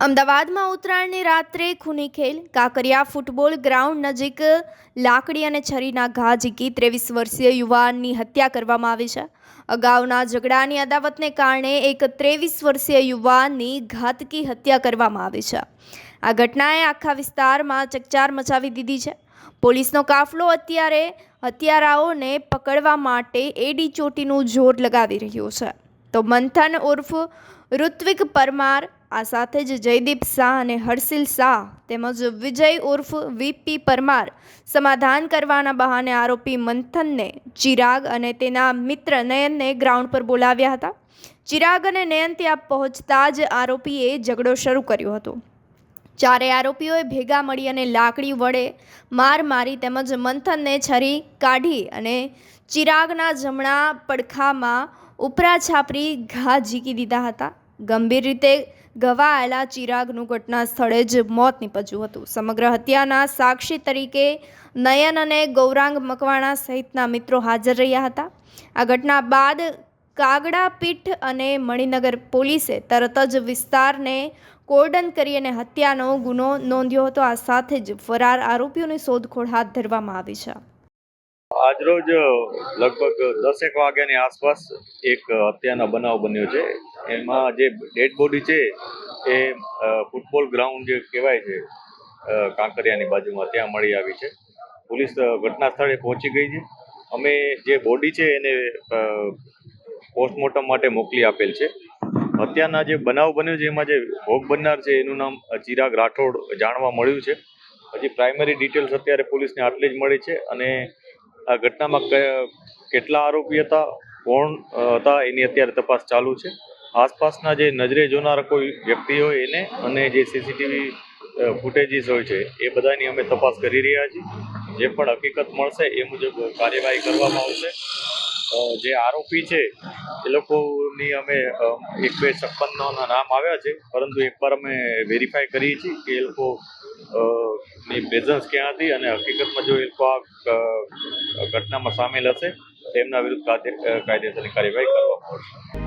અમદાવાદમાં ઉત્તરાયણની રાત્રે ખૂની ખેલ, કાંકરિયા ફૂટબોલ ગ્રાઉન્ડ નજીક લાકડી અને છરીના ઘા ઝીકી ત્રેવીસ વર્ષીય યુવાનની હત્યા કરવામાં આવી છે. અગાઉના ઝઘડાની અદાવતને કારણે એક ત્રેવીસ વર્ષીય યુવાનની ઘાતકી હત્યા કરવામાં આવી છે. આ ઘટનાએ આખા વિસ્તારમાં ચકચાર મચાવી દીધી છે. પોલીસનો કાફલો અત્યારે હત્યારાઓને પકડવા માટે એડી ચોટીનું જોર લગાવી રહ્યો છે. તો મંથન ઉર્ફ ઋત્વિક પરમાર આ સાથે જ જયદીપ શાહ અને હર્ષિલ શાહ તેમજ વિજય ઉર્ફ વીપી પરમાર સમાધાન કરવાના બહાને આરોપી મંથનને ચિરાગ અને તેના મિત્ર નયનને ગ્રાઉન્ડ પર બોલાવ્યા હતા. ચિરાગ અને નયન ત્યાં પહોંચતા જ આરોપીએ ઝઘડો શરૂ કર્યો હતો. ચારે આરોપીઓએ ભેગા મળી અને લાકડી વડે માર મારી તેમજ મંથનને છરી કાઢી અને ચિરાગના જમણા પડખામાં ઉપરા છાપરી ઘા ઝીકી દીધા હતા. ગંભીર રીતે ઘવાયેલા ચિરાગનું ઘટના સ્થળે જ મોત નીપજ્યું હતું. સમગ્ર હત્યાના સાક્ષી તરીકે નયન અને ગૌરાંગ મકવાણા સહિતના મિત્રો હાજર રહ્યા હતા. આ ઘટના બાદ કાગડાપીઠ અને મણિનગર પોલીસે તરત જ વિસ્તારને કોર્ડન કરી અને હત્યાનો ગુનો નોંધ્યો હતો. આ સાથે જ ફરાર આરોપીઓની શોધખોળ હાથ ધરવામાં આવી છે. આજરોજ લગભગ દસેક વાગ્યાની આસપાસ એક હત્યાનો બનાવ બન્યો છે. એમાં જે ડેડ બોડી છે, એ ફૂટબોલ ગ્રાઉન્ડ જે કહેવાય છે કાંકરિયાની બાજુમાં ત્યાં મળી આવી છે. પોલીસ ઘટના સ્થળે પહોંચી ગઈ છે. અમે જે બોડી છે, એને પોસ્ટમોર્ટમ માટે મોકલી આપેલ છે. હત્યાના જે બનાવ બન્યો છે, એમાં જે ભોગ બનનાર છે, એનું નામ ચિરાગ રાઠોડ જાણવા મળ્યું છે. હજી પ્રાઇમરી ડિટેલ્સ અત્યારે પોલીસને આટલી જ મળી છે અને આ ઘટનામાં કેટલા આરોપી હતા, કોણ હતા, એની અત્યારે તપાસ ચાલુ છે. આસપાસના જે નજરે જોનારા કોઈ વ્યક્તિ હોય એને અને જે સીસીટીવી ફૂટેજીસ હોય છે, એ બધાની અમે તપાસ કરી રહ્યા છીએ. જે પણ હકીકત મળશે એ મુજબ કાર્યવાહી કરવામાં આવશે. જે આરોપી છે, એ લોકોની અમે એક બે છપ્પનના નામ આવ્યા છે, પરંતુ એકવાર અમે વેરીફાઈ કરીએ છીએ કે એ લોકો ની પ્રેઝન્સ ક્યાં હતી અને હકીકતમાં જો એ લોકો આ ઘટનામાં સામેલ હશે તેમના વિરુદ્ધ કાયદે- કાયદેસરની કાર્યવાહી કરવામાં આવશે.